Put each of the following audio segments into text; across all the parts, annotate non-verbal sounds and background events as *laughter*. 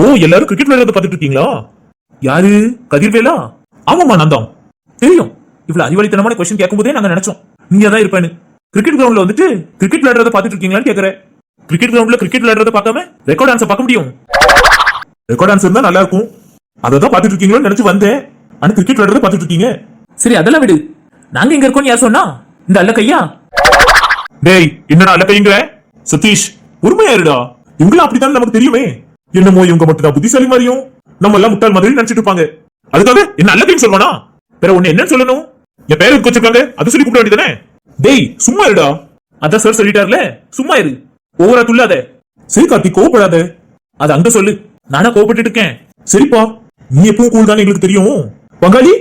ஓ எல்லாரும் கிரிக்கெட் விளையாடுறத பாத்துட்டு இருக்கீங்களா? யாரு? கதிர்வேலா? ஆமாமா நான் தான் தெரியும். இவ்வளவு அறிவாளித்தனமான கொஸ்டின் கேட்கும்போதே நாங்க நினைச்சோம். நீங்க தான் இருப்பேன்னு. கிரிக்கெட் கிரவுண்ட்ல வந்துட்டு கிரிக்கெட் விளையாடுறத பாத்துட்டு இருக்கீங்களான்னு கேக்குறேன் கிரிக்கெட் கிரவுண்ட்ல கிரிக்கெட் விளையாடுறத பார்க்காம ரெக்கார்ட் டான்ஸ் பார்க்க முடியும்? ரெக்கார்ட் டான்ஸ் இருந்தா நல்லா இருக்கும். அதை தான் பாத்துட்டு இருக்கீங்களோன்னு நினைச்சு வந்தேன். ஆனா கிரிக்கெட் விளையாடுறத பாத்துட்டு இருக்கீங்க. சரி அதெல்லாம் விடு. நாங்க எங்க இருக்கோம்னு யார் சொன்னா? இந்த அல்ல கையா? டேய் என்னடா அல்ல கைங்கிற? சதீஷ் உண்மையா இருடா இவங்களும் அப்படித்தான் நமக்கு தெரியுமே? என்னமோ இவங்க மட்டும் தான் புத்திசாலி மாதிரியும் நம்ம எல்லாம் முட்டாள் மாதிரி நினைச்சிட்டு இருப்பாங்க. அதுக்காக என்ன நல்ல கைன்னு சொல்வானா? வேற ஒண்ணு என்னன்னு சொல்லணும்? என் பேர் வச்சிருக்காங்க. அது சொல்லி கூப்பிட வேண்டியதானே டேய் சும்மா இருடா. அதான் சார் சொல்லிட்டார்ல. சும்மா இரு. ஓவரா துள்ளாத. சரி கார்த்திக் கோவப்படாத. அது அங்க சொல்லு. நானா கோவப்பட்டு இருக்கேன். சரிப்பா. நீ எப்பவும் கூல் தானே எங்களுக்கு தெரியும். பங்காளி?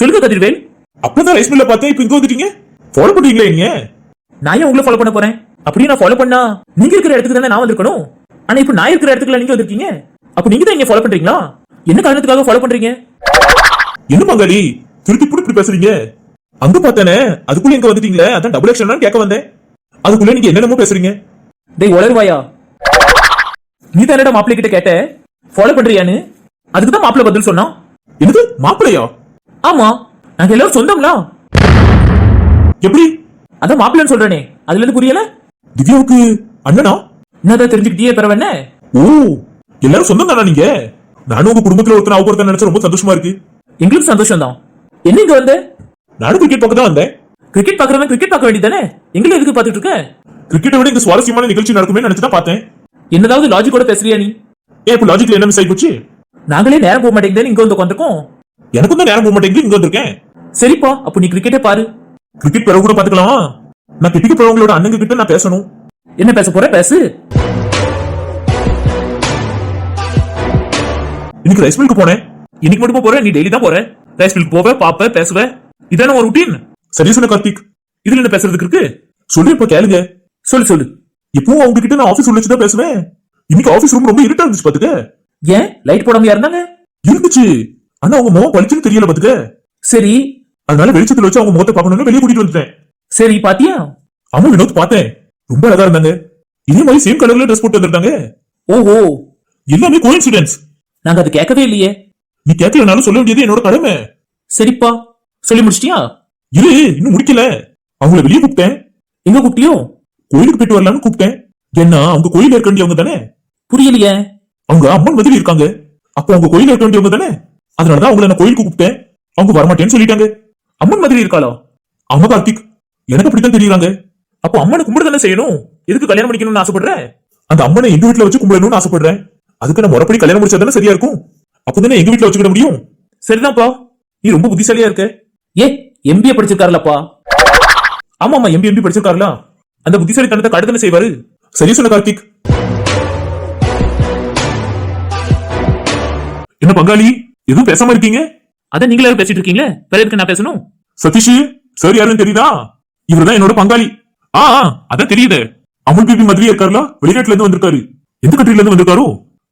சொல்லுங்க கதிர்வேல். அப்பதான் ரைஸ் மில்ல பார்த்தேன். இப்ப இங்க வந்துட்டீங்க. ஃபாலோ பண்றீங்களா நீங்க? நான் ஏன் உங்களை ஃபாலோ பண்ண போறேன்? அப்படியே நான் ஃபாலோ பண்ணா? நீங்க இருக்கிற இடத்துக்கு தானே நான் வந்திருக்கணும்? ஆனா இப்போ நான் இருக்கிற இடத்துக்குள்ள நீங்க வந்திருக்கீங்க? அப்ப நீங்க தான் இங்க ஃபாலோ பண்றீங்களா? என்ன காரணத்துக்காக ஃபாலோ பண்றீங்க? என்ன பங்காளி திருப்பி இப்படி இப்படி பேசுறீங்க? அங்க பார்த்தேனே அதுக்குள்ள எங்க வந்துட்டீங்களே? அதான் டபுள் ஆக்ஷன் கேட்க வந்தேன். அதுக்குள்ள நீங்க என்னென்னமோ பேசுறீங்க? டேய் உளருவாயா நீ தானடா மாப்பிள்ளை கிட்ட கேட்ட? ஃபாலோ பண்றியான்னு? அதுக்கு தான் மாப்பிள்ளை பதில் சொன்னான். என்னது மாப்பிளையா ஆமா நாங்க எல்லாரும் சொந்தம்ல? எப்படி? அதான் மாப்பிள்ளைன்னு சொல்றேனே அதுல இருந்து புரியல? திவ்யாவுக்கு அண்ணனா? என்னதான் தெரிஞ்சுக்கிட்டே பெறவன ஓ எல்லாரும் சொந்தம் தானா நீங்க? நானும் உங்க குடும்பத்துல ஒருத்தர் அவங்க நினைச்சா ரொம்ப சந்தோஷமா இருக்கு. எங்களுக்கு சந்தோஷம் தான் என்ன இங்க வந்த? நானும் கிரிக்கெட் பார்க்க தான் வந்தேன். கிரிக்கெட் பாக்குறவன் கிரிக்கெட் பார்க்க வேண்டியதானே எங்களை எதுக்கு பாத்துட்டு இருக்க? கிரிக்கெட்டை விட இந்த சுவாரஸ்யமான நிகழ்ச்சி நடக்குமே நினைச்சு தான் பார்த்தேன். என்னதாவது லாஜிக்கோட பேசுறியா நீ? ஏன் இப்ப லாஜிக்ல என்ன மிஸ் ஆகி போச்சு நாங்களே நேரம் போக மாட்டேங்குதுன்னு இங்க வந்து உட்காந்துருக்கோம் எனக்கும் தான் நேரம் போக மாட்டேங்குது இங்க வந்திருக்கேன். சரிப்பா அப்ப நீ கிரிக்கெட்டே பாரு. கிரிக்கெட் பிறகு கூட பாத்துக்கலாமா நான் கிரிக்கெட் போறவங்களோட அண்ணங்க கிட்ட நான் பேசணும். என்ன பேச போற? பேசு. இன்னைக்கு ரைஸ் மில்க்கு போனேன். இன்னைக்கு மட்டும் போற நீ டெய்லி தான் போற. ரைஸ் மில்க் போவ பாப்ப பேசுவ. இதான ஒரு ருட்டீன் சரி சொன்ன கார்த்திக். இதுல என்ன பேசுறதுக்கு இருக்கு? சொல்லு இப்ப கேளுங்க. சொல்லு சொல்லு. இப்பவும் அவங்க கிட்ட நான் ஆபீஸ் உள்ள தான் பேசுவேன். இன்னைக்கு ஆபீஸ் ரூம் ரொம்ப இருட்டா இருந்துச்சு பாத்துக்க. ஏன்? லைட் போடாம இருந்தாங்க இருந்துச்சு. ஆனா அவங்க முகம் பளிச்சுன்னு தெரியல பாத்துக்க. சரி. அதனால வெளிச்சத்துல வச்சு அவங்க முகத்தை பார்க்கணும்னு வெளியே கூட்டிட்டு வந்துட்டேன். சரி பாத்தியா? ஆமா வினோத் பார்த்தேன். ரொம்ப அழகா இருந்தாங்க. இதே மாதிரி சேம் கலர்ல ட்ரெஸ் போட்டு வந்திருந்தாங்க. ஓஹோ. எல்லாமே கோயின்சிடென்ஸ் நாங்க அது கேட்கவே இல்லையே. நீ கேட்கலனாலும் சொல்ல வேண்டியது என்னோட கடமை. சரிப்பா சொல்லி முடிச்சிட்டியா? இரு இன்னும் முடிக்கல. அவங்கள வெளியே கூப்பிட்டேன். எங்க கூப்பிட்டியோ? கோயிலுக்கு போயிட்டு வரலாம்னு கூப்பிட்டேன். ஏன்னா அவங்க கோயில இருக்க வேண்டியவங்க தானே? புரியலையே. அவங்க அம்மன் மாதிரி இருக்காங்க. அப்ப அவங்க கோயில இருக்க வேண்டியவங்க தானே? அதனாலதான் அவங்கள நான் கோயிலுக்கு கூப்பிட்டேன். அவங்க வரமாட்டேன்னு சொல்லிட்டாங்க. அம்மன் மாதிரி இருக்காளா? ஆமா கார்த்திக். எனக்கு அப்படித்தான் தெரியுறாங்க. அப்போ அம்மனை கும்பிட தானே செய்யணும்? எதுக்கு கல்யாணம் பண்ணிக்கணும்னு ஆசைப்படுற? அந்த அம்மனை எங்க வீட்டுல வச்சு கும்பிடணும்னு ஆசைப்படுறேன். அதுக்கு நான் முறைப்படி கல்யாணம் முடிச்சா தானே சரியா இருக்கும்? அப்பதானே எங்க வீட்டுல வச்சுக்கிட முடியும்? சரிதான்ப்பா. நீ ரொம்ப புத்திசாலியா இருக்க. ஏ எம்பிஏ படிச்சிருக்காருலப்பா. ஆமா ஆமா எம்பி எம்பி படிச்சிருக்காருல. அந்த புத்திசாலித்தனத்தை கடத்தனை செய்வாரு. சரி சொன்ன கார்த்திக். என்ன பங்காளி எதுவும் பேசாம இருக்கீங்க? அதான் நீங்களே பேசிட்டு இருக்கீங்களே? வேற எதுக்கு நான் பேசணும்? சதீஷ் சார் யாருன்னு தெரியுதா? இவர்தான் என்னோட பங்காளி. ஆ அதான் தெரியுது. அமுல் பிபி மாதிரியே இருக்காருல? வெளிநாட்டுல இருந்து வந்திருக்காரு. எந்த கண்ட்ரில இருந்து வந்திருக்காரோ?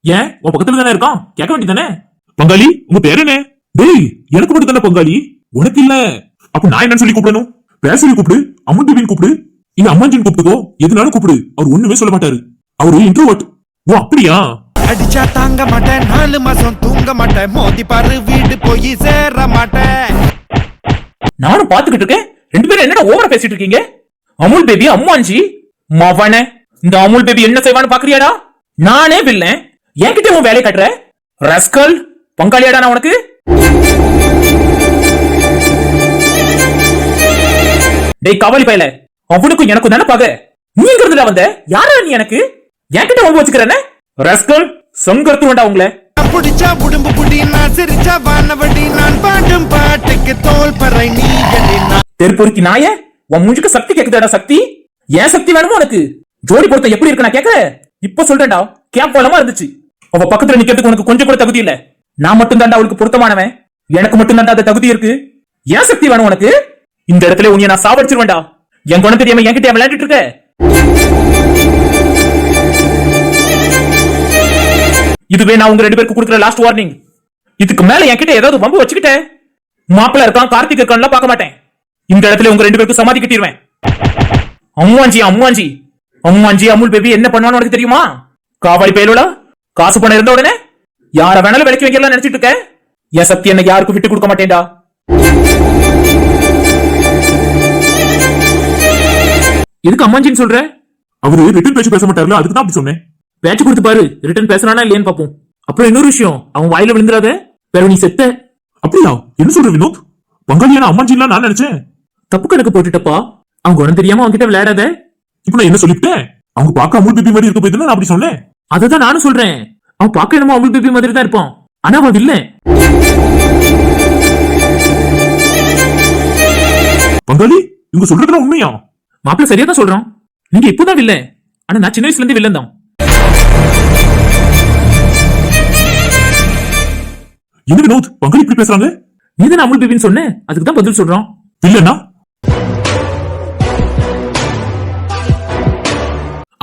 ஏன் உன் பக்கத்துல தானே இருக்கான்? கேட்க வேண்டியதானே பங்காளி உங்க பேர் என்ன? டேய் எனக்கு மட்டும் தானே பங்காளி. உனக்கு இல்ல. அப்ப நான் என்னன்னு சொல்லி கூப்பிடணும். பேசரி கூப்பிடு அமுல் பிபின் கூப்பிடு இல்ல அம்மாஞ்சின் கூப்பிட்டுக்கோ. எதுனாலும் கூப்பிடு. அவர் ஒண்ணுமே சொல்ல மாட்டாரு. அவரு இன்ட்ரோவர்ட் ஓ அப்படியா? அடிச்சா தாங்க மாட்டேன் நாலு மாசம் தூங்க மாட்டேன். மோதி பாரு வீடு போய் சேர மாட்டேன். நானும் பாத்துக்கிட்டு இருக்கேன். ரெண்டு பேரும் என்னடா ஓவரா பேசிட்டு இருக்கீங்க? அமுல் பேபி அம்மாஞ்சி. மவனே இந்த அமுல் பேபி என்ன செய்வான்னு பாக்குறியாடா? நானே வில்லன் என்கிட்ட உன் வேலையை கட்டுற? ரஸ்கல் பங்காளியாடா நான் உனக்கு? டேய் கவலி பயல அவனுக்கும் எனக்கும் தானே பகை? நீங்கிறதுல வந்த யாரா நீ எனக்கு? என்கிட்ட வந்து வச்சுக்கிறேன்னு? ரஸ்கல் சொங்கர்த்துவண்டா உங்களை. புடிச்சா உடம்பு புடி நான் சிரிச்சா வானவடி நான் பாடும் பாட்டுக்கு தோல் பறை நீ தெருப்பொருக்கி நான் நாய உன் மூஞ்சுக்கு சக்தி கேக்குதாடா சக்தி. ஏன் சக்தி வேணுமோ உனக்கு? ஜோடி பொருத்தம் எப்படி இருக்கு நான் கேக்குறேன்? இப்ப சொல்றேன்டா கேம் போலமா இருந்துச்சு. அவ பக்கத்துல நிக்கிறதுக்கு உனக்கு கொஞ்சம் கூட தகுதி இல்ல. நான் மட்டும் தான்டா அவளுக்கு பொருத்தமானவன். எனக்கு மட்டும் தான்டா அந்த தகுதி இருக்கு. ஏன் சக்தி வேணும் உனக்கு? இந்த இடத்துல உன்னை நான் சாவடிச்சிருவேன்டா. என் குணம் தெரியாம என்கிட்ட விளையாடிட்டு இருக்க. இதுவே நான் உங்க ரெண்டு பேருக்கு கொடுக்குற லாஸ்ட் வார்னிங் இதுக்கு மேல என்கிட்ட ஏதாவது வம்பு வச்சுக்கிட்டேன் மாப்பிள்ள இருக்கான் கார்த்திக் இருக்கான்லாம் பார்க்க மாட்டேன். இந்த இடத்துல உங்க ரெண்டு பேருக்கும் சமாதி கட்டிடுவேன் அம்மாஞ்சி அம்மாஞ்சி. அம்மாஞ்சி அமுல் பேபி என்ன பண்ணுவான்னு உனக்கு தெரியுமா? காவாலி பயலுடா காசு பணம் இருந்த உடனே? யார வேணாலும் விலைக்கு வைக்கலாம் நினைச்சிட்டு இருக்க? என் சக்தி என்ன யாருக்கும் விட்டு கொடுக்க மாட்டேன்டா? எதுக்கு அம்மாஞ்சின்னு சொல்ற? அவரு ரிட்டன் பேச்சு பேச மாட்டாருல அதுக்கு தான் அப்படி சொன்னேன். பேச்சு கொடுத்து பாரு ரிட்டர்ன் பேசுறானா இல்லையான்னு பாப்போம். அப்புறம் இன்னொரு விஷயம் அவன் வாயில விழுந்துடாத பிறகு நீ செத்த. அப்படியா? என்ன சொல்ற வினோத்? பங்காளியான அம்மாஞ்சின்லாம் நான் நினைச்சேன். தப்பு கணக்கு போட்டுட்டப்பா. அவங்க உடனே தெரியாம அவங்க கிட்ட விளையாடாத. இப்ப நான் என்ன சொல்லிட்டேன்? அவங்க பார்க்க அமுல் பேபி மாதிரி இருக்க போயிதுன்னு நான் அப்படி சொன்னேன். அததான் நானும் சொல்றேன். அவன் பார்க்க என்னமோ அமுல் பேபி மாதிரி தான் இருப்பான். ஆனா அவன் இல்ல. பங்காளி இவங்க சொல்றதுல உண்மையா? மாப்பிள்ள சரியா தான் சொல்றான். நீங்க இப்பதான் இல்ல ஆனா நான் சின்ன வயசுல இருந்து வில்லன் தான். என்ன வினோத் பங்காளி இப்படி பேசுறாங்க? நீ தான் அமுல் பேபின்னு சொன்னேன் அதுக்கு தான் பதில் சொல்றான். இல்லன்னா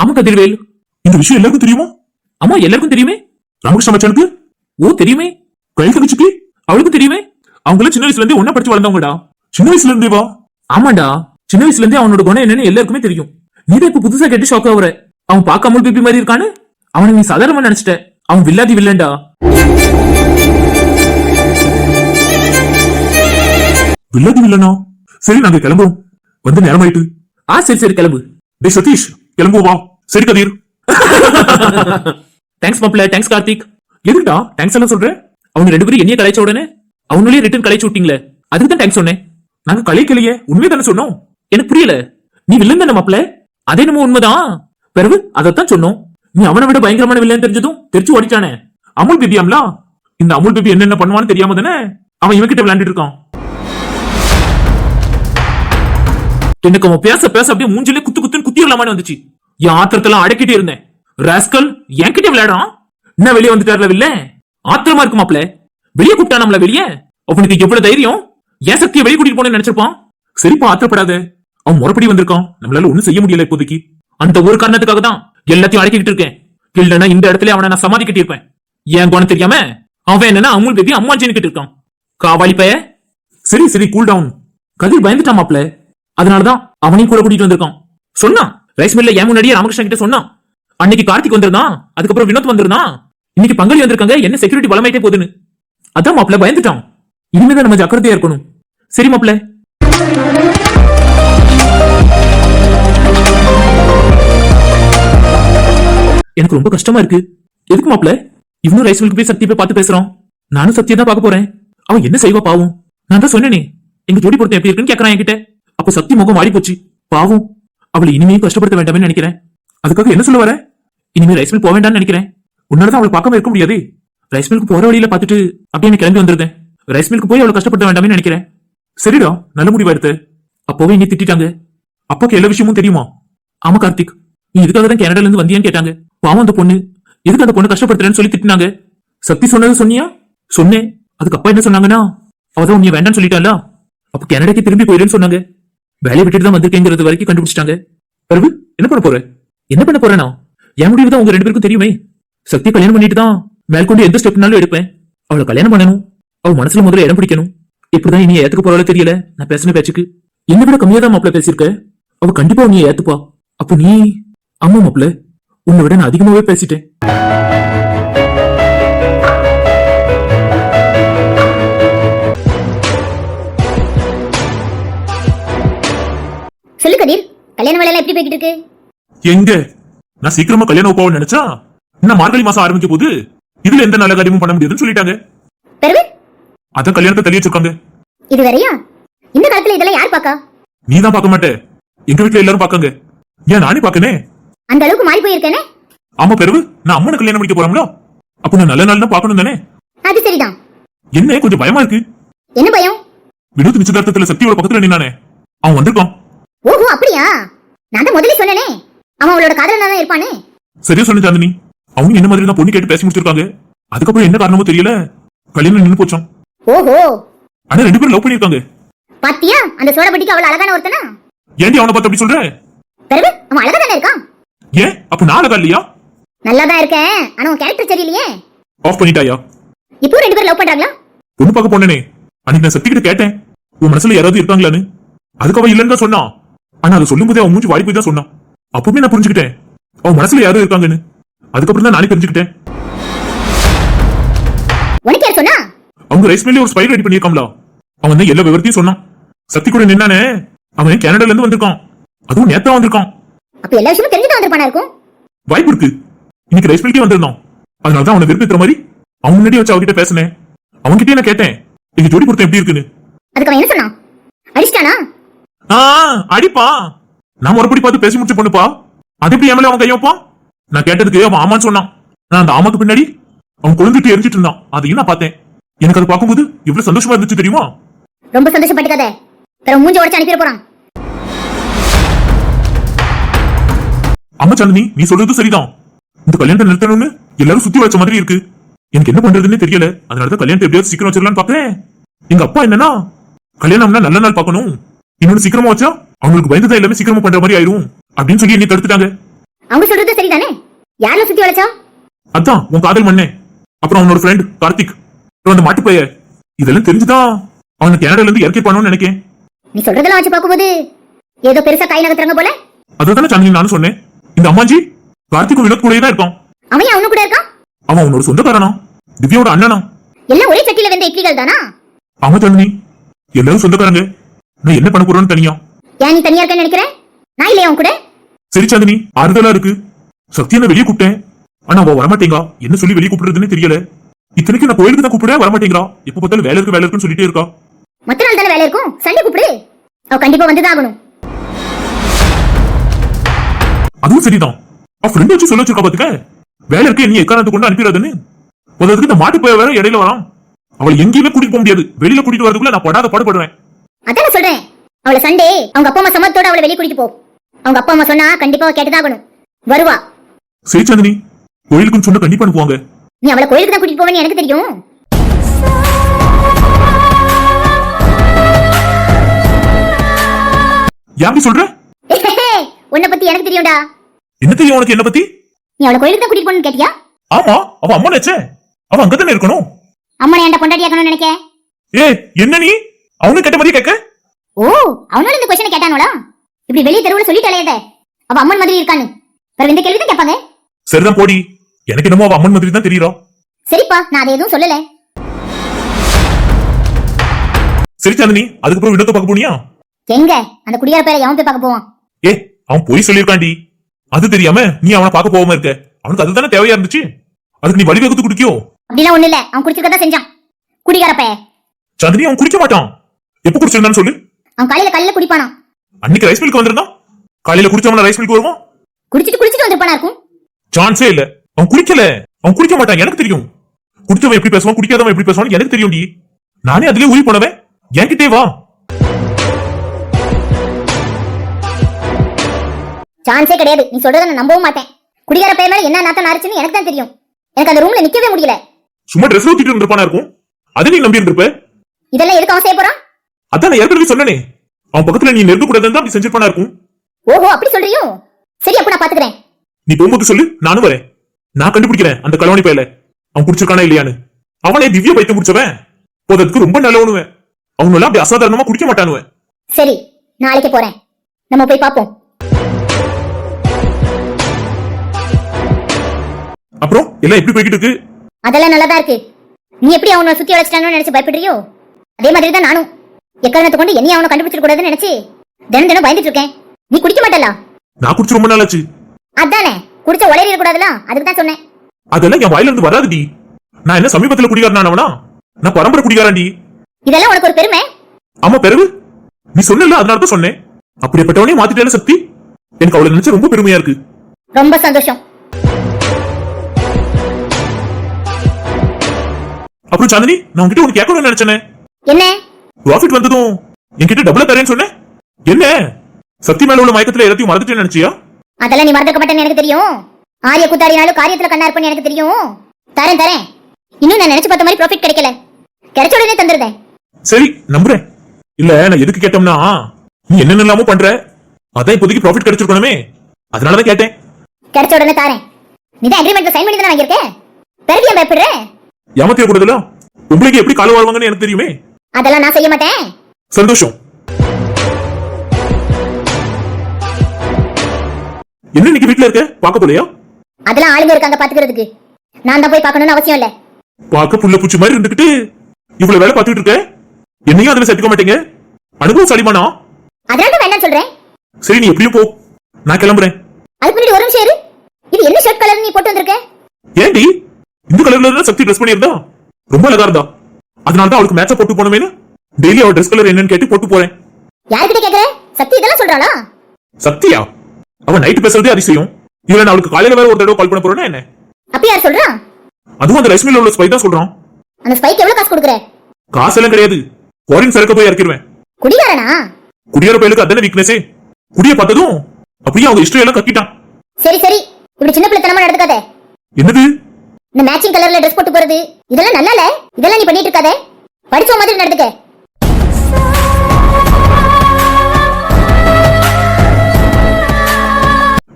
ஆமா கதிர்வேல் இந்த விஷயம் எல்லாருக்கும் தெரியுமா? ஆமா எல்லாருக்கும் தெரியுமே? ராமகிருஷ்ண மச்சானுக்கு? ஓ தெரியுமே. கையில் தங்கச்சிக்கு? அவளுக்கும் தெரியுமே. அவங்கள சின்ன வயசுல இருந்தே ஒன்னா படிச்சு வளர்ந்தவங்கடா. சின்ன வயசுல இருந்தே வா. ஆமாண்டா. சின்ன வயசுல இருந்தே அவனோட குணம் என்னன்னு எல்லாருக்குமே தெரியும். நீ தான் இப்ப புதுசா கேட்டு ஷாக் ஆகுற. அவன் பார்க்க அமுல் பிபி மாதிரி இருக்கான்னு? அவனை நீ சாதாரணமா நினைச்சிட்ட. அவன் வில்லாதி வில்லண்டா வில்லாதி வில்லனா? சரி நாங்க கிளம்புறோம் வந்து நேரம் ஆயிட்டு ஆ சரி சரி கிளம்பு. டே சதீஷ் கிளம்புவோம்? வா சரி கதிர். *laughs* தேங்க்ஸ் மாப்பிள்ள. தேங்க்ஸ் கார்த்திக். எதுக்குடா? தேங்க்ஸ் எல்லாம் சொல்றேன் அவங்க ரெண்டு பேரும் என்னைய கலைச்ச உடனே அவங்களே ரிட்டர்ன் கலைச்சு விட்டீங்களே. அதுக்கு தான் தேங்க்ஸ் சொன்னேன். நாங்க கலைக்கலையே உண்மையை தானே சொன்னோம். எனக்கு புரியல. நீ வில்லன் தானே மாப்பிள்ள? அதே என்னமோ உண்மைதான். பிறகு அதைத்தான் சொன்னோம். நீ அவனை விட பயங்கரமான வில்லன் தெரிஞ்சதும் தெரிச்சு ஓடிட்டானே. அமுல் பேபியாம்ல? இந்த அமுல் பேபி என்னென்ன பண்ணுவான்னு தெரியாம தானே அவன் இவன் கிட்ட விளையாண்டுட்டு இருக்கான். எனக்கு அவன் பேச பேச அப்படியே மூஞ்சிலே குத்து குத்துன்னு குத்திடலாமான்னு வந்துச்சு. என் ஆத்திரத்தெல்லாம் அடக்கிட்டே இருந்தேன். ராஸ்கல் என்கிட்ட விளையாடான் என்ன வெளியே வந்துட்டார்ல வில்ல? ஆத்திரமா இருக்கு மாப்ள வெளியே கூப்பிட்டானாம்ல வெளியே? அவனுக்கு எவ்வளவு தைரியம்? என் சக்தியை வெளியே கூட்டிட்டு போனேன்னு நினைச்சிருப்பான். சரிப்பா ஆத்திரப்படாத. அவன் முறப்படி வந்திருக்கான். நம்மளால ஒண்ணும் செய்ய முடியல இப்போதைக்கு. அந்த ஒரு காரணத்துக்காக தான் எல்லாத்தையும் அடக்கிட்டு இருக்கேன். இல்லைன்னா இந்த இடத்துல அவனை நான் சமாதி கட்டியிருப்பேன். ஏன் குணம் தெரியாம? அவன் என்னன்னா அமுல் பேபி அம்மா கிட்ட இருக்கான் காவாலி பைய. சரி சரி கூல் டவுன் கதிர் பயந்துட்டான் மாப்ள அதனாலதான் அவனையும் கூட கூட்டிட்டு வந்திருக்கான். சொன்னான். ரைஸ் மில்ல ஏன் முன்னாடியே ராமகிருஷ்ணன் கிட்ட சொன்னான். அன்னைக்கு கார்த்திக் வந்திருந்தான். அதுக்கப்புறம் வினோத் வந்திருந்தான். இன்னைக்கு பங்காளி வந்திருக்காங்க. என்ன செக்யூரிட்டி பலமாயிட்டே போகுதுன்னு. அதான் மாப்பிள பயந்துட்டான். இனிமேதான் நம்ம ஜாக்கிரதையா இருக்கணும். சரி மாப்பிள்ள. எனக்கு ரொம்ப கஷ்டமா இருக்கு. எதுக்கு மாப்பிள்ள? இவனும் ரைஸ் மில்க்கு போய் சக்தி போய் பார்த்து பேசுறான். நானும் சத்தியம் தான் பார்க்க போறேன். அவன் என்ன செய்வா பாவம்? நான் தான் சொன்னேனே. எங்க ஜோடி பொருத்தம் எப்படி இருக்குன்னு கேக்குறான் என்கிட்ட. அப்ப சக்தி முகம் மாறி போச்சு பாவம். அவளை இனிமேல் கஷ்டப்படுத்த வேண்டாம்னு நினைக்கிறேன். அதுக்காக என்ன சொல்ல வர? இனிமே ரைஸ் மில் போக வேண்டாம்னு நினைக்கிறேன். உன்னாலதான் அவளை பார்க்காம இருக்க முடியாது. ரைஸ் மில்க்கு போற வழியில பார்த்துட்டு அப்படியே எனக்கு கிளம்பி வந்திருந்தேன். ரைஸ் மில்க்கு போய் அவளை கஷ்டப்படுத்த வேண்டாம்னு நினைக்கிறேன். சரிடா நல்ல முடிவா எடுத்து. அப்போவே நீ திட்டிட்டாங்க. அப்பாக்கு எல்லா விஷயமும் தெரியுமா? ஆமா கார்த்திக். நீ இதுக்காக தான் கனடால இருந்து வந்தியான்னு கேட்டாங்க. பாவம் அந்த பொண்ணு. எதுக்கு அந்த பொண்ணு கஷ்டப்படுத்துறேன்னு சொல்லி திட்டினாங்க. சக்தி சொன்னது சொன்னியா? சொன்னேன். அதுக்கு அப்பா என்ன சொன்னாங்கன்னா அவதான் உன்னை வேண்டாம்னு சொல்லிட்டால அப்ப கனடாக்கு திரும்பி போயிருன்னு சொன்னாங்க. வேலையை விட்டுட்டு தான் வந்திருக்கேங்கிறது வரைக்கும் கண்டுபிடிச்சிட்டாங்க. பிரபு என்ன பண்ண போற? என்ன பண்ண போறேனா? என் முடிவு தான் உங்க ரெண்டு பேருக்கும் தெரியுமே. சக்தி கல்யாணம் பண்ணிட்டு தான் மேற்கொண்டு எந்த ஸ்டெப்னாலும் எடுப்பேன். அவளை கல்யாணம் பண்ணணும். அவ மனசுல முதல்ல இடம் பிடிக்கணும். இப்படிதான் இனி ஏத்துக்க போறாளோ தெரியல. நான் பேசின பேச்சுக்கு. என்ன விட கம்மியா தான் மாப்பிள பேசியிருக்க. அவ கண்டிப்பா நீ ஏத்துப்பா. அப்போ நீ ஆமா மாப்பிள உன்னை விட நான் அதிகமாவே பேசிட்டேன். சொல்லு கதிர் கல்யாண வேலை எப்படி போய்கிட்டு இருக்கு எங்க? நான் சீக்கிரமா கல்யாணம் வைப்பாவும் நினைச்சா? இன்னும் மார்கழி மாசம் ஆரம்பிக்க போது இதுல எந்த நல்ல காரியமும் பண்ண முடியாதுன்னு சொல்லிட்டாங்க. பிறகு அதான் கல்யாணத்தை தள்ளி வச்சிருக்காங்க இது வேறயா இந்த காலத்துல இதெல்லாம் யார் பாக்கா? நீ தான் பார்க்க மாட்டே. எங்க வீட்ல எல்லாரும் பாக்காங்க ஏன் நானே பாக்கனே அந்த அளவுக்கு மாறி போயிருக்கேனே? ஆமா பிறகு நான் அம்மனை கல்யாணம் பண்ணிக்க போறாங்களோ? அப்ப நான் நல்ல நாள் தான் பாக்கணும் தானே? அது சரிதான். என்ன கொஞ்சம் பயமா இருக்கு. என்ன பயம்? வினோத் நிச்சயதார்த்தத்துல சக்தியோட பக்கத்துல நின்னானே. அவன் வந்திருக்கான். ஓஹோ அப்படியா? நான் தான் முதல்ல சொன்னேனே. அவன் அவளோட காதலனா தான் இருப்பானே. சரியா சொன்ன சாந்தினி. அவங்க என்ன மாதிரி தான் பொண்ணு கேட்டு பேசி முடிச்சிருக்காங்க? அதுக்கப்புறம் என்ன காரணமோ தெரியல. கல்யாணம் நின்னு போச்சான் ஓஹோ. ஆனா ரெண்டு பேரும் லவ் பண்ணிருக்காங்க பாத்தியா? அந்த சோழப்பட்டிக்கு அவள் அழகான ஒருத்தனா? ஏன்டி அவனை பார்த்து அப்படி சொல்ற? பிறகு அவன் அழகா தானே இருக்கான்? ஏன்? அப்ப நான் அழகா இல்லையா? நல்லா தான் இருக்கேன். ஆனா உன் கேரக்டர் சரியில்லையே. ஆஃப் பண்ணிட்டாயா? இப்போ ரெண்டு பேரும் லவ் பண்றாங்களா? பொண்ணு பார்க்க போனேனே. அன்னைக்கு நான் சக்தி கிட்ட கேட்டேன். உன் மனசுல யாராவது இருக்காங்களான்னு. அதுக்கு அவன் இல்லைன்னு சொன்னான். ஆனா அதை சொல்லும் போதே அவன் மூஞ்சி வாடி போய் தான் சொன்னான். அப்பவுமே நான் புரிஞ்சுக்கிட்டேன். அவன் மனசுல யாரும் இருக்காங்கன்னு. அதுக்கப்புறம் தான் நானே தெரிஞ்சுக்கிட்டேன். உனக்கு யார் சொன்னா? அவங்க ரைஸ் மில்லே ஒரு ஸ்பை ரெடி பண்ணியிருக்காங்களா? அவன் தான் எல்லா விவரத்தையும் சொன்னான். சக்தி கூட நின்னானே? அவன் கனடால இருந்து வந்திருக்கான்? அதுவும் நேத்தா வந்திருக்கான். அப்ப எல்லா விஷயமும் தெரிஞ்சுதான் வந்திருப்பானா இருக்கும்? வாய்ப்பு இருக்கு. இன்னைக்கு ரைஸ் மில்கே வந்திருந்தான். அதனால தான் அவனை விருப்பத்துற மாதிரி அவன் முன்னாடி வச்சு அவகிட்ட பேசினேன். அவன்கிட்டயே நான் கேட்டேன். எங்க ஜோடி பொருத்தம் எப்படி இருக்குன்னு? அதுக்கு அவன் என்ன சொன்னான்? அடிச்சிட்டானா? அடிப்பா. நான் மறுபடி பார்த்து பேசி முடிச்சு பண்ணுப்பா. அது எப்படி எம்எல்ஏ அவன் கையப்பா நான் கேட்டதுக்கு அவன் ஆமான்னு சொன்னான். நான் அந்த ஆமாக்கு பின்னாடி அவன் கொழுந்துட்டு எரிஞ்சிட்டு இருந்தான். அதையும் நான் பார்த்தேன். எனக்கு அது பார்க்கும்போது எவ்வளவு சந்தோஷமா இருந்துச்சு தெரியுமா? ரொம்ப சந்தோஷப்பட்டுக்காத. பிறகு மூஞ்சி உடச்சு அனுப்பிட போறான். ஆமா சாந்தினி நீ சொல்றது சரிதான். இந்த கல்யாணத்தை நிறுத்தணும்னு எல்லாரும் சுத்தி வச்ச மாதிரி இருக்கு. எனக்கு என்ன பண்றதுன்னு தெரியல. அதனால தான் கல்யாணத்தை எப்படியாவது சீக்கிரம் வச்சிடலாம்னு பாக்குறேன் எங்க அப்பா என்னன்னா கல்யாணம்னா நல்ல நாள் பார்க்கணும். இன்னொன்னு சீக்கிரமா வச்சா அவங்களுக்கு பயந்ததா எல்லாமே சீக்கிரமா பண்ற மாதிரி ஆயிரும். அப்படின்னு சொல்லி என்னை தடுத்துட்டாங்க. அவங்க சொல்றது சரிதானே? யாரில் சுத்தி வளைச்சா? அதான் உன் காதல் மண்ணே அப்புறம் அவனோட ஃப்ரெண்ட் கார்த்திக். அப்புறம் அந்த மாட்டு பைய இதெல்லாம் தெரிஞ்சுதான் அவனை கனடால இருந்து இறக்கி பண்ணணும்னு நினைக்கேன். நீ சொல்றதெல்லாம் வச்சு பார்க்கும்போது ஏதோ பெருசா கை நகர்த்துறாங்க போல? அதான் சாந்தினி நானும் சொன்னேன். இந்த அம்மாஜி கார்த்திக்கும் வினோத் கூடயே தான் இருக்கான். அவன் அவனு கூட இருக்கான்? அவன் அவனோட சொந்தக்காரனா? திவ்யாவோட அண்ணனா? எல்லாம் ஒரே சட்டியில வெந்த இட்லிகள் தானா? ஆமா சாந்தினி எல்லாரும் சொந்தக்காரங்க. நான் என்ன பண்ண போறேன்னு தனியா? ஏன் நீ தனியா இருக்கேன்னு நினைக்கிறேன் நான் இல்லையா அவன் கூட? சரி சாந்தினி ஆறுதலா இருக்கு. சத்தியனை வெளியே கூப்பிட்டேன். ஆனா அவ வரமாட்டேங்கா. என்ன சொல்லி வெளியே கூப்பிடுறதுன்னு தெரியல. இத்தனைக்கு நான் கோயிலுக்கு தான் கூப்பிட வரமாட்டேங்கிறா. எப்ப பார்த்தாலும் வேலை இருக்கு வேலை இருக்குன்னு சொல்லிட்டே இருக்கா. மத்த நாள் தானே வேலை இருக்கும்? சண்டே கூப்பிடு. அவ கண்டிப்பா வந்துதான் ஆகணும். அதுவும் சரிதான். அவ ஃப்ரெண்ட் வச்சு சொல்ல வச்சிருக்கா பாத்துக்க. வேலை இருக்கு நீ எக்காரணத்தை கொண்டு அனுப்பிடாதுன்னு. முதலுக்கு இந்த மாட்டு போய் வேற இடையில வரான். அவளை எங்கேயுமே கூட்டிட்டு போக முடியாது. வெளியில கூட்டிட்டு வரதுக்குள்ள நான் படாத பாடுபடுவேன். அதான் நான் சொல்றேன். அவளை சண்டே அவங்க அப்பா அம்மா சம்மத்தோட அவளை வெளியே கூட்டிட்டு போ. அவங்க அப்பா அம்மா சொன்னா கண்டிப்பா கேட்டுதான் ஆகணும். வருவா. சரி சாந்தினி கோயிலுக்குன்னு சொன்னா கண்டிப்பா அனுப்புவாங்க. நீ அவளை கோயிலுக்கு தான் கூட்டிட்டு போவேன்னு எனக்கு தெரியும். அப்படி சொல்ற? உன்னை பத்தி எனக்கு தெரியும்டா. என்ன தெரியும் உனக்கு என்ன பத்தி? நீ அவளை கோயிலுக்கு தான் கூட்டிட்டு போகணும்னு கேட்டியா? ஆமா அவ அம்மா நினைச்சே அவ அங்கதானே இருக்கணும். அம்மா ஏன்டா பொண்டாட்டியாக்கணும்னு நினைக்க? ஏ என்ன நீ? அவனு கேட்ட மாதிரியே கேட்க? ஓ அவனோட இந்த கொஸ்டினை கேட்டானோடா? இப்படி வெளிய தெருவுல சொல்லிட்டு அலையாத அவ அம்மன் மாதிரி இருக்கான்னு. வேற இந்த கேள்வி தான் கேட்பாங்க. சரிதான் போடி. எனக்கு என்னமோ அவ அம்மன் மாதிரி தான் தெரியறா. சரிப்பா நான் அதை எதுவும் சொல்லல. சரி சாந்தினி அதுக்கப்புறம் வினோத்தை பார்க்க போனியா? எங்க? அந்த குடியார பேரை எவன் போய் பார்க்க போவான்? ஏ அவன் போய் சொல்லியிருக்காண்டி அது தெரியாம நீ அவனை பார்க்க போகாம இருக்க. அவனுக்கு அதுதானே தேவையா இருந்துச்சு? அதுக்கு நீ வழிவகுத்து குடிக்கியோ? அப்படிலாம் ஒண்ணு இல்ல. அவன் குடிச்சிருக்கதா செஞ்சான். குடிகார பைய சாந்தினி அவன் குடிக்க மாட்டான். எப்ப குடிச்சிருந்தான்னு சொல்லு. அவன் காலையில காலையில குடிப்பானா? அன்னைக்கு ரைஸ் மில்க் வந்திருந்தான் காலையில குடிச்சவன ரைஸ் மில்க் வருவான் குடிச்சிட்டு குடிச்சிட்டு வந்திருப்பானா இருக்கும்? சான்ஸே இல்ல. அவன் குடிக்கல. அவன் குடிக்க மாட்டான். எனக்கு தெரியும். குடிச்சவன் எப்படி பேசுவான்? குடிக்காதவன் எப்படி பேசுவான் எனக்கு தெரியும்டி. நானே அதுலயே உயிர் போனவன். என்கிட்டே வா. சான்ஸே கிடையாது. நீ சொல்றத நான் நம்பவும் மாட்டேன். குடிகார பையன் மேல என்ன நாத்தம் நாரிச்சுன்னு எனக்கு தான் தெரியும். எனக்கு அந்த ரூம்ல நிக்கவே முடியல. சும்மா ட்ரெஸ் ஊத்திட்டு இருந்திருப்பானா இருக்கும்? அதை நீ நம்பி இருந்திருப்ப இதெல்லாம் எதுக்கு அவன் செய்ய போறான்? அதான் நான் ஏற்கனவே சொன்னனே. அவன் பக்கத்துல நீ நெருங்க கூடாதுன்னு தான் அப்படி செஞ்சிருப்பானா இருக்கும்? ஓஹோ அப்படி சொல்றியோ? சரி அப்ப நான் பாத்துக்கிறேன். நீ போகும்போது சொல்லு நானும் வரேன். நான் கண்டுபிடிக்கிறேன் அந்த கலவணி பையல. அவன் குடிச்சிருக்கானா இல்லையான்னு. அவனே திவ்ய பைத்தியம் குடிச்சவன் போதற்கு ரொம்ப நல்லவனுவன். அவனெல்லாம் அப்படி அசாதாரணமா குடிக்க மாட்டானுவன். சரி நாளைக்கு போறேன். நம்ம போய் பாப்போம். அப்புறம் எல்லாம் எப்படி போய்கிட்டு இருக்கு? அதெல்லாம் நல்லதா இருக்கு. நீ எப்படி அவனை சுத்தி வளைச்சிட்டானு நினைச்சு பயப்படுறியோ? அதே மாதிரி தான் நானும். எக்காரணத்தை கொண்டு என்னையும் அவனை கண்டுபிடிச்சிட கூடாதுன்னு நினைச்சு தினம் தினம் பயந்துட்டு இருக்கேன். நீ குடிக்க மாட்டல நான் குடிச்சு ரொம்ப நாள் ஆச்சு. அதானே குடிச்ச உளறிட கூடாதுல அதுக்கு தான் சொன்னேன். அதெல்லாம் என் வாயில இருந்து வராதுடி. நான் என்ன சமீபத்துல குடிகாரனானவனா நான் பரம்பரை குடிகாரன்டி. இதெல்லாம் உனக்கு ஒரு பெருமை? ஆமா பிறகு நீ சொன்னல அதனால தான் சொன்னேன். அப்படிப்பட்டவனே மாத்திட்டேல சக்தி. எனக்கு அவளை நினைச்சா ரொம்ப பெருமையா இருக்கு. ரொம்ப சந்தோஷம். அப்புறம் சாந்தினி நான் உன்கிட்ட உனக்கு கேட்கணும்னு நினைச்சேனே. என்ன? ப்ராஃபிட் வந்ததும் என்கிட்ட டபுளா தரேன்னு சொன்னேன். என்ன? சக்தி மேல உள்ள மயக்கத்துல எல்லாத்தையும் மறந்துட்டேன்னு நினைச்சியா? அதெல்லாம் நீ மறந்துக்க மாட்டேன்னு எனக்கு தெரியும். ஆரிய கூத்தாடினாலும் காரியத்துல கண்ணா இருப்பேன்னு எனக்கு தெரியும். தரேன் தரேன். இன்னும் நான் நினைச்சு பார்த்த மாதிரி ப்ராஃபிட் கிடைக்கல. கிடைச்ச உடனே தந்துருந்தேன் சரி நம்புறேன். இல்ல நான் எதுக்கு கேட்டோம்னா நீ என்னென்னலாமோ பண்ற? அதான் இப்போதைக்கு ப்ராஃபிட் கிடைச்சிருக்கணுமே. அதனாலதான் கேட்டேன். கிடைச்ச உடனே தாரேன். நீ தான் அக்ரிமெண்ட்ல சைன் பண்ணி தானே வாங்கியிருக்க? பிறகு ஏன் பயப்படுற? ஏமாத்திர கூடாதுல உங்களுக்கு எப்படி கால வாழ்வாங்கன்னு எனக்கு தெரியுமே. அதெல்லாம் நான் செய்ய மாட்டேன். சந்தோஷம். என்ன இன்னைக்கு வீட்ல இருக்க? பார்க்க போலையா? அதெல்லாம் ஆளுங்க இருக்காங்க பாத்துக்கிறதுக்கு. நான் தான் போய் பார்க்கணும்னு அவசியம் இல்ல. பார்க்க புள்ள பூச்சி மாதிரி இருந்துகிட்டு இவ்வளவு வேலை பார்த்துட்டு இருக்க? என்னையும் அதுல சேர்த்துக்க மாட்டீங்க? அனுபவம் சளிமானா அதனால தான் வேண்டாம்னு சொல்றேன். சரி நீ எப்படியும் போ. நான் கிளம்புறேன். அதுக்கு முன்னாடி ஒரு நிமிஷம் இரு. இது என்ன ஷர்ட் கலர் நீ போட்டு வந்திருக்க? ஏண்டி? இந்த கலர்ல சக்தி ட்ரெஸ் பண்ணியிருந்தா? ரொம்ப அழகா இருந்தா. அதனால தான் அவளுக்கு மேட்சா போட்டு போனோமேனு? டெய்லி அவள் ட்ரெஸ் கலர் என்னன்னு கேட்டு போட்டு போறேன். யார்கிட்ட கேக்குற? சக்தி இதெல்லாம் சொல்றாளா? சத்தியா அவன் நைட் பேசுறதே அதிசயம். இதுல நான் அவளுக்கு காலையில வேற ஒரு தடவை கால் பண்ண போறேன்னா என்ன? அப்ப யார் சொல்றா? அதுவும் அந்த மில்ல உள்ள ஸ்பை தான் சொல்றான். அந்த ஸ்பைக் எவ்வளவு காசு கொடுக்குற? காசெல்லாம் கிடையாது. ஃபாரின் சரக்கு போய் இறக்கிடுவேன் குடிகாரனா? குடியார பயலுக்கு அதான வீக்னஸே குடிய பார்த்ததும் அப்படியே அவங்க ஹிஸ்டரி எல்லாம் கக்கிட்டான். சரி சரி. இப்படி சின்ன பிள்ளைத்தனமா நடந்துக்காத. என்னது? இந்த மேட்சிங் கலர்ல ட்ரெஸ் போட்டு போறது இதெல்லாம் நல்லா இல்ல இதெல்லாம் நீ பண்ணிட்டு இருக்காத. படிச்ச மாதிரி நடந்துக்க.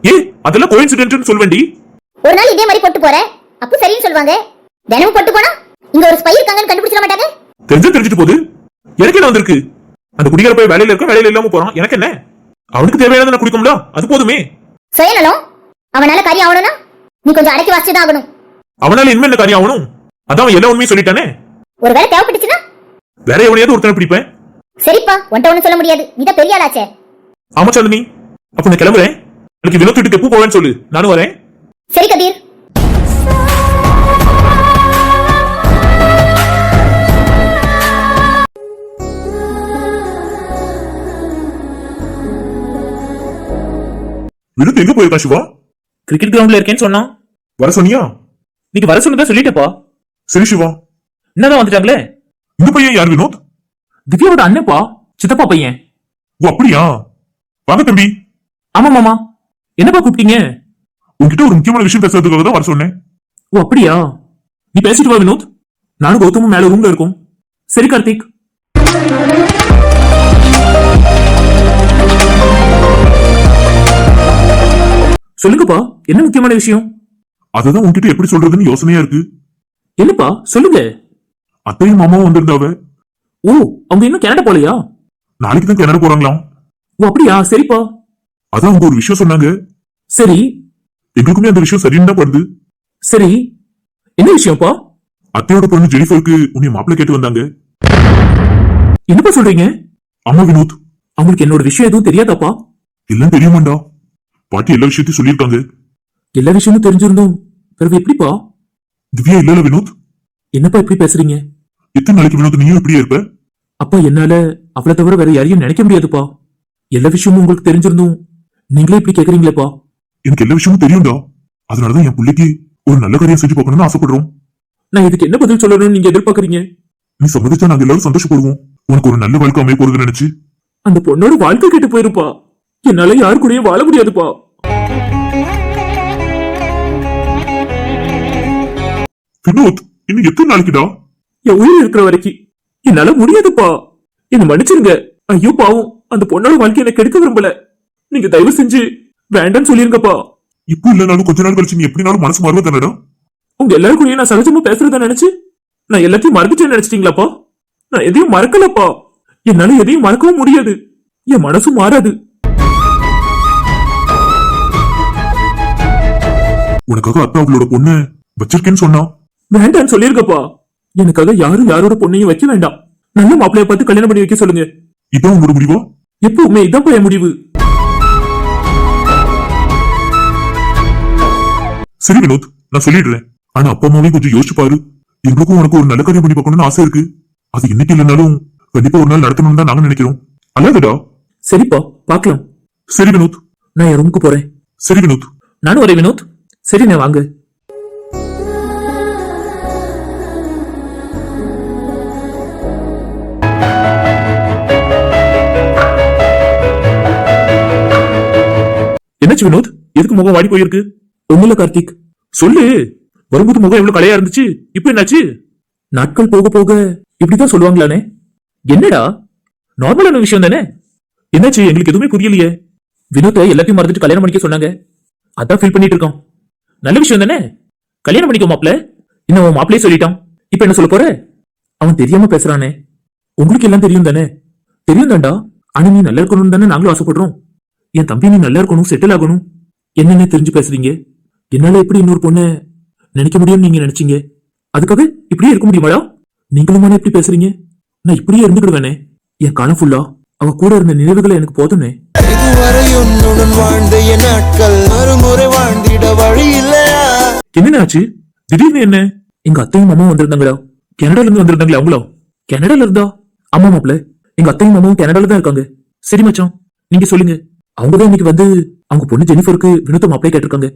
ஏ அதெல்லாம் கோயின்சிடென்ட்னு சொல்வேண்டி ஒரு நாள் இதே மாதிரி போட்டு போற. அப்போ சரின்னு சொல்லுவாங்க தினமும் போட்டு போனா இங்க ஒரு ஸ்பை இருக்காங்கன்னு கண்டுபிடிச்சிட மாட்டாங்க? தெரிஞ்சு தெரிஞ்சுட்டு போகுது. எனக்கு என்ன வந்திருக்கு? அந்த குடிகார போய் வேலையில இருக்க வேலையில இல்லாம போறான். எனக்கு என்ன? அவனுக்கு தேவையானதை நான் குடிக்கும்ல அது போதுமே. சுயநலம். அவனால காரியம் ஆகணும்னா நீ கொஞ்சம் அடக்கி வாசிச்சுதான் ஆகணும். அவனால இனிமே என்ன காரியம் ஆகணும். அதான் அவன் எல்லா உண்மையும் சொல்லிட்டானே? ஒருவேளை தேவைப்பட்டுச்சுன்னா? வேற எவனையாவது ஒருத்தனை பிடிப்பேன்? சரிப்பா ஒன்ட்ட ஒண்ணும் சொல்ல முடியாது. நீ தான் பெரிய ஆளாச்சே. ஆமா சாந்தினி. அப்ப நான் கிளம்புறேன். எனக்கு வினோத் வீட்டுக்கு எப்போ போவேன்னு சொல்லு. நானும் வரேன். சரி கபீர். வினோத் எங்க போயிருக்கான் சிவா? கிரிக்கெட் கிரவுண்ட்ல இருக்கேன்னு சொன்னான். வர சொன்னியா? இன்னைக்கு வர சொன்னதா சொல்லிட்டேப்பா. சரி சிவா. என்னதான் வந்துட்டாங்களே? இந்த பையன் யார் வினோத்? திவ்யாவோட அண்ணப்பா சித்தப்பா பையன். ஓ அப்படியா? வாங்க தம்பி. ஆமா மாமா. என்னப்பா கூப்பிட்டீங்க? உன்கிட்ட ஒரு முக்கியமான விஷயம் பேசுறதுக்காக தான் வர சொன்னேன். ஓ அப்படியா? நீ பேசிட்டு வா வினோத். நானும் கௌதமும் மேல ரூம்ல இருக்கோம். சரி கார்த்திக். சொல்லுங்கப்பா என்ன முக்கியமான விஷயம்? அததான் உன்கிட்ட எப்படி சொல்றதுன்னு யோசனையா இருக்கு. என்னப்பா சொல்லுங்க. அத்தையும் மாமாவும் வந்திருந்தாவ? ஓ அவங்க இன்னும் கனடா போலையா? நாளைக்கு தான் கிணறு போறாங்களாம். ஓ அப்படியா? சரிப்பா. அதான் அவங்க ஒரு விஷயம் சொன்னாங்க. சரி. எங்களுக்குமே அந்த விஷயம் சரின்னு தான் படுது. சரி. என்ன விஷயம்ப்பா? அத்தையோட பொண்ணு ஜெனிஃபருக்கு உன்னை மாப்பிள்ளை கேட்டு வந்தாங்க. என்னப்பா சொல்றீங்க? ஆமா வினோத். அவங்களுக்கு என்னோட விஷயம் எதுவும் தெரியாதாப்பா? எல்லாம் தெரியுமாண்டா? பாட்டி எல்லா விஷயத்தையும் சொல்லியிருக்காங்க. எல்லா விஷயமும் தெரிஞ்சிருந்தோம். பிறகு எப்படிப்பா? திவ்யா இல்லல வினோத்? என்னப்பா இப்படி பேசுறீங்க? எத்தனை நாளைக்கு வினோத் நீயும் இப்படியே இருப்ப? அப்பா என்னால அவளை தவிர வேற யாரையும் நினைக்க முடியாதுப்பா. எல்லா விஷயமும் உங்களுக்கு தெரிஞ்சிருந்தும். நீங்களே இப்படி கேக்குறீங்களேப்பா. எனக்கு எல்லா விஷயமும் தெரியும்டா. அதனாலதான் என் பிள்ளைக்கு ஒரு நல்ல காரியம் செஞ்சு பார்க்கணும்னு ஆசைப்படுறோம். நான் இதுக்கு என்ன பதில் சொல்லணும்னு நீங்க எதிர்பார்க்கறீங்க? நீ சம்மதிச்சா நாங்க எல்லாரும் சந்தோஷப்படுவோம். உனக்கு ஒரு நல்ல வாழ்க்கை அமைய போறது நினைச்சு. அந்த பொண்ணோட வாழ்க்கை கெட்டு போயிருப்பா. என்னால யாரு கூடயும் வாழ முடியாதுப்பா. வினோத் இன்னும் எத்தனை நாளைக்குடா? என் உயிர் இருக்கிற வரைக்கும். என்னால முடியாதுப்பா. என்ன மன்னிச்சிருங்க. ஐயோ பாவம். அந்த பொண்ணோட வாழ்க்கையை எனக்கு கெடுக்க விரும்பல. நீங்க தயவு செஞ்சு வேண்டாம்னு சொல்லிருங்கப்பா. இப்போ இல்லனாலும் கொஞ்ச நாள் கழிச்சு நீ எப்படினாலும் மனசு மாறுவ தானடா உங்க எல்லாரும் கூடயும் நான் சகஜமா பேசுறதா நினைச்சு நான் எல்லாத்தையும் மறந்துட்டேன்னு நினைச்சிட்டீங்களாப்பா? நான் எதையும் மறக்கலப்பா. என்னால எதையும் மறக்கவும் முடியாது. என் மனசும் மாறாது. உனக்காக அத்தா அவளோட பொண்ணு வச்சிருக்கேன்னு சொன்னா? வேண்டாம்னு சொல்லிருக்கப்பா. எனக்காக யாரும் யாரோட பொண்ணையும் வைக்க வேண்டாம். நல்ல மாப்பிளைய பார்த்து கல்யாணம் பண்ணி வைக்க சொல்லுங்க. இதான் உங்களோட முடிவா? எப்பவுமே இதான் என் முடிவு. சரி வினோத் நான் சொல்லிடுறேன். ஆனா அப்பா அம்மாவையும் கொஞ்சம் யோசிச்சு பாரு. எங்களுக்கும் உனக்கு ஒரு நல்ல காரியம் பண்ணி பார்க்கணும்னு ஆசை இருக்கு. அது இன்னைக்கு இல்லைனாலும் கண்டிப்பா ஒரு நாள் நடத்தணும்னு தான் நாங்க நினைக்கிறோம். அல்லாதடா சரிப்பா பார்க்கலாம். சரி வினோத். நான் என் ரூமுக்கு போறேன். சரி வினோத். நானும் வரேன் வினோத். சரி நான் வாங்க. என்னாச்சு வினோத்? எதுக்கு முகம் வாடி போயிருக்கு? ஒண்ணுல கார்த்திக். சொல்லு. வரும்போது முகம் எவ்வளவு கலையா இருந்துச்சு? இப்போ என்னாச்சு? நாட்கள் போக போக இப்படிதான் சொல்லுவாங்களானே. என்னடா? நார்மலான விஷயம் தானே? என்னாச்சு? எங்களுக்கு எதுவுமே புரியலையே. வினோத்தை எல்லாத்தையும் மறந்துட்டு கல்யாணம் பண்ணிக்க சொன்னாங்க. அதான் ஃபீல் பண்ணிட்டு இருக்கோம். நல்ல விஷயம் தானே? கல்யாணம் பண்ணிக்கோ மாப்பிள இன்னும் உன் மாப்பிளையே சொல்லிட்டான். இப்ப என்ன சொல்ல போற? அவன் தெரியாம பேசுறானே. உங்களுக்கு எல்லாம் தெரியும் தானே? தெரியும் தான்டா. ஆனா நீ நல்லா இருக்கணும்னு தானே நாங்களும் ஆசைப்படுறோம். என் தம்பி நீ நல்லா இருக்கணும் செட்டில் ஆகணும். என்னன்னு தெரிஞ்சு பேசுறீங்க? என்னால எப்படி இன்னொரு பொண்ண நினைக்க முடியும்னு நீங்க நினைச்சீங்க? அதுக்காக இப்படியே இருக்க முடியுமாடா? நீங்களுமான எப்படி பேசுறீங்க? நான் இப்படியே இருந்துக்கிடுவேனே. என் காலம் ஃபுல்லா அவ கூட இருந்த நினைவுகளை எனக்கு போதும்னே. இதுவரை உன்னுடன் வாழ்ந்த என் நாட்கள் மறுமுறை வாழ்ந்திட வழி இல்லையா? என்ன ஆச்சு திடீர்னு என்ன? எங்க அத்தையும் மாமாவும் வந்திருந்தாங்களா? கனடால இருந்து வந்திருந்தாங்களே அவங்களோ? கனடால இருந்தா? ஆமா மாப்ள எங்க அத்தையும் மாமாவும் கனடால தான் இருக்காங்க. சரி மச்சான் நீங்க சொல்லுங்க. அவங்க தான் இன்னைக்கு வந்து அவங்க பொண்ணு ஜெனிஃபருக்கு வினோத்த மாப்பிளை கேட்டிருக்காங்க.